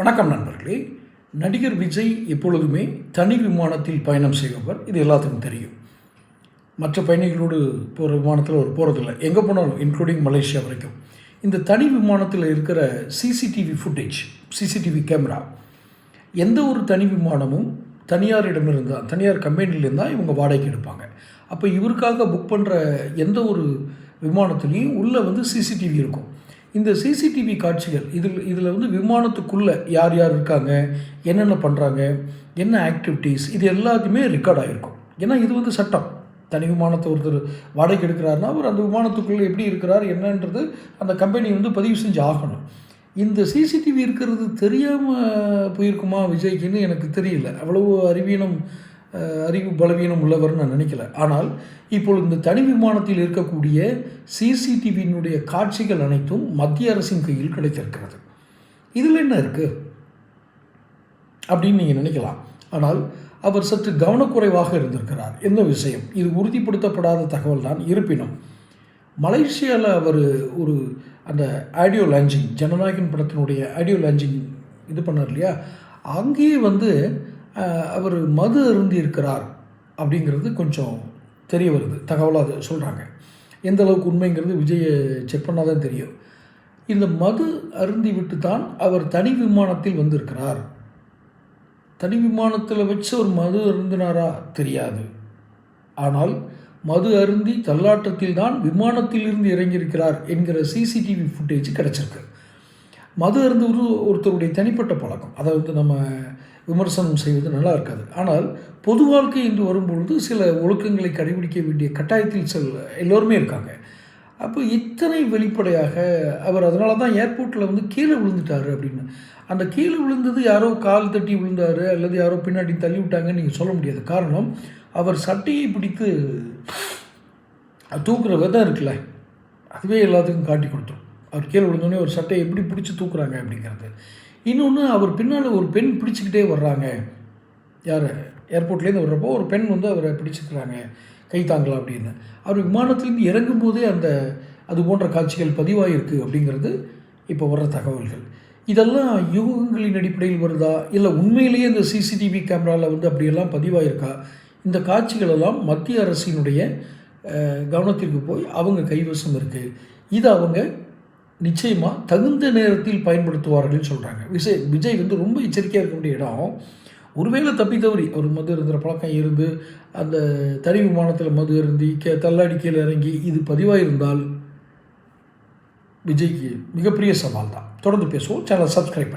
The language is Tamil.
வணக்கம் நண்பர்களே. நடிகர் விஜய் எப்பொழுதுமே தனி விமானத்தில் பயணம் செய்பவர் இது எல்லாத்துக்கும் தெரியும். மற்ற பயணிகளோடு போகிற விமானத்தில் அவர் போகிறதில்ல எங்கே போனாலும் இன்க்ளூடிங் மலேசியா வரைக்கும். இந்த தனி விமானத்தில் இருக்கிற சிசிடிவி ஃபுட்டேஜ் சிசிடிவி கேமரா எந்த ஒரு தனி விமானமும் தனியாரிடமிருந்து தான் தனியார் கம்பெனிலேருந்து தான் இவங்க வாடகைக்கு எடுப்பாங்க. அப்போ இவருக்காக புக் பண்ணுற எந்த ஒரு விமானத்துலேயும் உள்ளே வந்து சிசிடிவி இருக்கும். இந்த சிசிடிவி காட்சிகள் இதில் இதில் வந்து விமானத்துக்குள்ளே யார் யார் இருக்காங்க என்னென்ன பண்ணுறாங்க என்ன ஆக்டிவிட்டீஸ் இது எல்லாத்தையுமே ரெக்கார்ட் ஆகிருக்கும் ஏன்னா இது வந்து சட்டம். தனி விமானத்தை ஒருத்தர் வாடகைக்கு எடுக்கிறாருன்னா அவர் அந்த விமானத்துக்குள்ளே எப்படி இருக்கிறார் என்னன்றது அந்த கம்பெனி வந்து பதிவு செஞ்சு ஆகணும். இந்த சிசிடிவி இருக்கிறது தெரியாமல் போயிருக்குமா விஜய்க்குன்னு எனக்கு தெரியல. அவ்வளவு அறிவீனம் அறிவு பலவீனம் உள்ளவர்னு நான் நினைக்கல. ஆனால் இப்பொழுது இந்த தனி விமானத்தில் இருக்கக்கூடிய சிசிடிவியினுடைய காட்சிகள் அனைத்தும் மத்திய அரசின் கையில் கிடைத்திருக்கிறது. இதில் என்ன இருக்குது அப்படின்னு நீங்கள் நினைக்கலாம். ஆனால் அவர் சற்று கவனக்குறைவாக இருந்திருக்கிறார். என்ன விஷயம்? இது உறுதிப்படுத்தப்படாத தகவல் தான். இருப்பினும் மலேசியாவில் அவர் ஒரு அந்த ஆடியோ லான்ச்சிங் ஜனநாயகன் படத்தினுடைய ஆடியோ லான்ச்சிங் இது பண்ணார் இல்லையா? அங்கேயே வந்து அவர் மது அருந்தி இருக்கிறார் அப்படிங்கிறது கொஞ்சம் தெரிய வருது. தகவலாக அது சொல்கிறாங்க எந்த அளவுக்கு உண்மைங்கிறது விஜயை செக் பண்ணால் தான் தெரியும். இந்த மது அருந்தி விட்டு தான் அவர் தனி விமானத்தில் வந்திருக்கிறார். தனி விமானத்தில் வச்சு ஒரு மது அருந்தினாரா? தெரியாது. ஆனால் மது அருந்தி தள்ளாட்டத்தில் தான் விமானத்திலிருந்து இறங்கியிருக்கிறார் என்கிற சிசிடிவி ஃபுட்டேஜ் கிடச்சிருக்கு. மது அருந்துவது ஒருத்தருடைய தனிப்பட்ட பழக்கம். அதை வந்து நம்ம விமர்சனம் செய்வது நல்லா இருக்காது. ஆனால் பொது வாழ்க்கை என்று வரும்பொழுது சில ஒழுக்கங்களை கடைபிடிக்க வேண்டிய கட்டாயத்தில் செல் எல்லோருமே இருக்காங்க. அப்போ இத்தனை வெளிப்படையாக அவர் அதனால தான் ஏர்போர்ட்டில் வந்து கீழே விழுந்துட்டாரு அப்படின்னு. அந்த கீழே விழுந்தது யாரோ கால் தட்டி விழுந்தார் அல்லது யாரோ பின்னாடி தள்ளி விட்டாங்கன்னு நீங்கள் சொல்ல முடியாது. காரணம் அவர் சட்டையை பிடித்து தூக்குற விதம் இருக்குல்ல அதுவே எல்லாத்துக்கும் காட்டி கொடுத்துரும். அவர் கீழே விழுந்தோடனே ஒரு சட்டையை எப்படி பிடிச்சி தூக்குறாங்க அப்படிங்கிறது. இன்னொன்று அவர் பின்னால் ஒரு பெண் பிடிச்சிக்கிட்டே வர்றாங்க. யார்? ஏர்போர்ட்லேருந்து வர்றப்போ ஒரு பெண் வந்து அவரை பிடிச்சிக்கிறாங்க. கை தாங்கலாம் அப்படின்னு. அவர் விமானத்திலேருந்து இறங்கும் போதே அந்த அது போன்ற காட்சிகள் பதிவாயிருக்கு அப்படிங்கிறது இப்போ வர்ற தகவல்கள். இதெல்லாம் யூகங்களின் அடிப்படையில் வருதா? இல்லை உண்மையிலேயே இந்த சிசிடிவி கேமராவில் வந்து அப்படியெல்லாம் பதிவாயிருக்கா? இந்த காட்சிகள் எல்லாம் மத்திய அரசினுடைய கவனத்திற்கு போய் அவங்க கைவசம் இருக்குது இது அவங்க நிச்சயமாக தகுந்த நேரத்தில் பயன்படுத்துவார்கள்னு சொல்கிறாங்க விஜய் விஜய் வந்து ரொம்ப எச்சரிக்கையாக இருக்க வேண்டிய இடம் ஒருவேளை தப்பி தவறி அவர் மது இருந்துற பழக்கம் இருந்து அந்த தனி விமானத்தில் மது அருந்தி கே தள்ளாடி கீழே இறங்கி இது பதிவாக இருந்தால் விஜய்க்கு மிகப்பெரிய சவால் தான் தொடர்ந்து பேசுவோம். சேனல் சப்ஸ்கிரைப் பண்ணி